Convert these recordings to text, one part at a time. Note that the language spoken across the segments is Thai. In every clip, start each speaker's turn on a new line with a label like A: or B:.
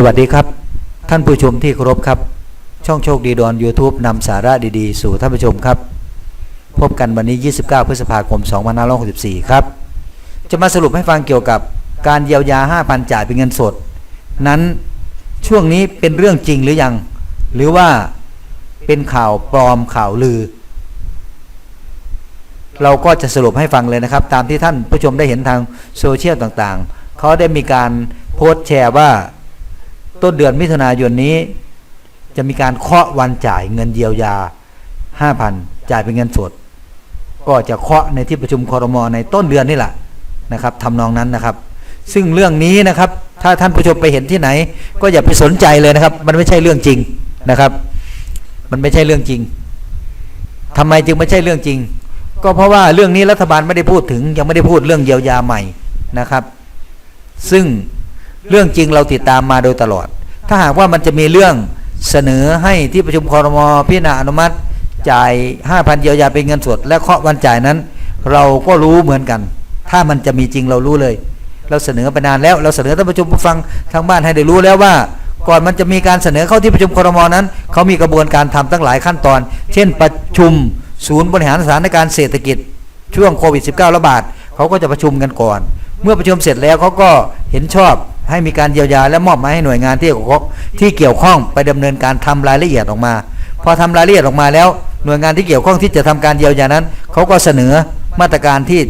A: สวัสดีครับ ท่านผู้ชมที่เคารพครับ ช่องโชคดีดอน YouTube นำสาระดีๆ สู่ท่านผู้ชมครับ พบกันวันนี้ 29 พฤษภาคม 2564 ครับ จะมาสรุปให้ฟังเกี่ยวกับการเยียวยา 5,000 จ่ายเป็นเงินสด นั้นช่วงนี้เป็นเรื่องจริงหรือยัง หรือว่าเป็นข่าวปลอมข่าวลือ เราก็จะสรุปให้ฟังเลยนะครับ ตามที่ท่านผู้ชมได้เห็นทางโซเชียลต่างๆ เขาได้มีการโพสต์แชร์ว่า ต้นเดือนมิถุนายนนี้ จะมีการเคาะวันจ่ายเงินเยียวยา 5,000 จ่ายเป็นเงินสด ก็จะเคาะในที่ประชุมคอรมอในต้นเดือนนี่แหละนะครับทำนองนั้นนะครับ ซึ่งเรื่องนี้นะครับ ถ้าท่านผู้ชมไปเห็นที่ไหน ก็อย่าไปสนใจเลยนะครับ มันไม่ใช่เรื่องจริงนะครับ มันไม่ใช่เรื่องจริงทำไมจึงไม่ใช่เรื่องจริง ก็เพราะว่าเรื่องนี้รัฐบาลไม่ได้พูดถึง ยังไม่ได้พูดเรื่องเยียวยาใหม่นะครับ ซึ่ง เรื่องจริงเราติดตามมาโดยตลอด ถ้าหากว่ามันจะมีเรื่องเสนอให้ที่ประชุมคอรมอพิจารณาอนุมัติ จ่าย 5,000เยียวยาเป็นเงินสด และเคาะวันจ่ายนั้น เราก็รู้เหมือนกัน ถ้ามันจะมีจริงเรารู้เลย เราเสนอไปนานแล้วเราเสนอท่านผู้ชมผู้ฟังทางบ้านให้ได้รู้แล้วว่า ก่อนมันจะมีการเสนอเข้าที่ประชุมคอรมอนั้นเขามีกระบวนการทำตั้งหลายขั้นตอน เช่น ประชุมศูนย์บริหารสถานการณ์เศรษฐกิจช่วงโควิด -19 ระบาดเขาก็จะประชุมกันก่อน เมื่อประชุมเสร็จแล้วเขาก็เห็นชอบ ให้มีการเยียวยาและมอบหมายให้หน่วยงานที่เกี่ยวข้องที่เกี่ยวข้องไปดำเนินการทำรายละเอียดออกมา พอทำรายละเอียดออกมาแล้ว หน่วยงานที่เกี่ยวข้องที่จะทำการเยียวยานั้นเขาก็เสนอมาตรการที่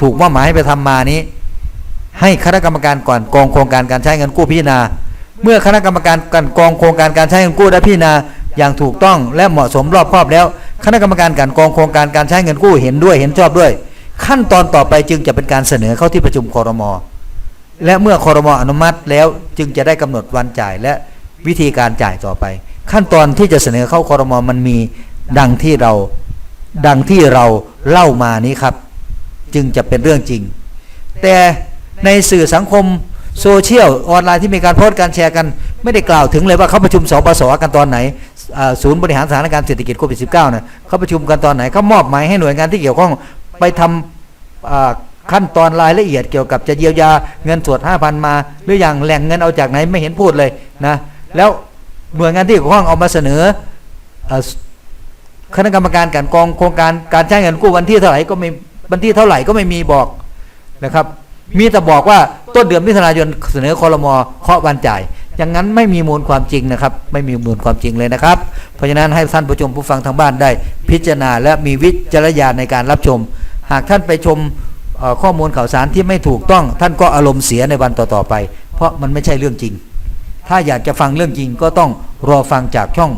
A: ถูกมอบหมายให้ไปทำมานี้ ให้คณะกรรมการก่อนกองโครงการการใช้เงินกู้พิจารณา เมื่อคณะกรรมการกันกองโครงการการใช้เงินกู้ได้พิจารณาอย่างถูกต้องและเหมาะสมรอบครอบแล้ว คณะกรรมการกันกองโครงการการใช้เงินกู้เห็นด้วยเห็นชอบด้วย ขั้นตอนต่อไปจึงจะเป็นการเสนอเข้าที่ประชุมคอรมอ และเมื่อคอรมออนุมัติแล้วจึงจะได้กำหนดวันจ่ายและวิธีการจ่ายต่อไป ขั้นตอนที่จะเสนอเข้าคอรมอมันมีดังที่เราดังที่เราเล่ามานี้ครับ จึงจะเป็นเรื่องจริง แต่ในสื่อสังคมโซเชียลออนไลน์ที่มีการโพสต์การแชร์กัน ไม่ได้กล่าวถึงเลยว่าเขาประชุมสปสกันตอนไหนศูนย์บริหารสถานการณ์เศรษฐกิจโควิด -19 นะเขาประชุมกันตอนไหนเขามอบหมายให้หน่วยงานที่เกี่ยวข้องไปทำ ขั้นตอนรายละเอียดเกี่ยวกับจะเยียวยาเงินสด5,000มา หรืออย่างแหล่งเงินเอาจากไหนไม่เห็นพูดเลยนะแล้วหน่วยงานที่เกี่ยวข้องเอามาเสนอคณะกรรมการการกองโครงการการใช้เงินกู้วันที่เท่าไหร่ก็ไม่วันที่เท่าไหร่ก็ไม่มีบอกนะครับ มีแต่บอกว่าต้นเดือนมิถุนายนเสนอคอรมอเคาะวันจ่ายอย่างนั้นไม่มีมูลความจริงนะครับ ไม่มีมูลความจริงเลยนะครับ เพราะฉะนั้นให้ท่านผู้ชมผู้ฟังทางบ้านได้ พิจารณาและมีวิจารณญาณในการรับชม หากท่านไปชม ข้อมูลข่าวสารที่ไม่ถูกต้อง ท่านก็อารมณ์เสียในวันต่อๆไป เพราะมันไม่ใช่เรื่องจริง ถ้าอยากจะฟังเรื่องจริงก็ต้องรอฟังจากช่อง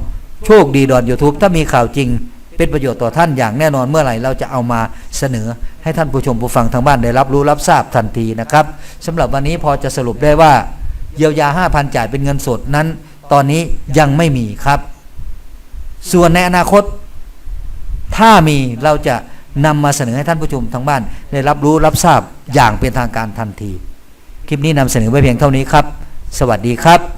A: โชคดีดอน YouTube ถ้ามีข่าวจริงเป็นประโยชน์ต่อท่านอย่างแน่นอนเมื่อไหร่เราจะเอามาเสนอ ให้ท่านผู้ชมผู้ฟังทางบ้านได้รับรู้รับทราบทันทีนะครับสำหรับวันนี้พอจะสรุปได้ว่าเยียวยา 5,000 จ่ายเป็นเงินสดนั้น ตอนนี้ยังไม่มีครับ ส่วนในอนาคต ถ้ามีเราจะ นำมาเสนอให้ท่านผู้ชมทางบ้าน ได้รับรู้รับทราบอย่างเป็นทางการทันที คลิปนี้นำเสนอไว้เพียงเท่านี้ครับ สวัสดีครับ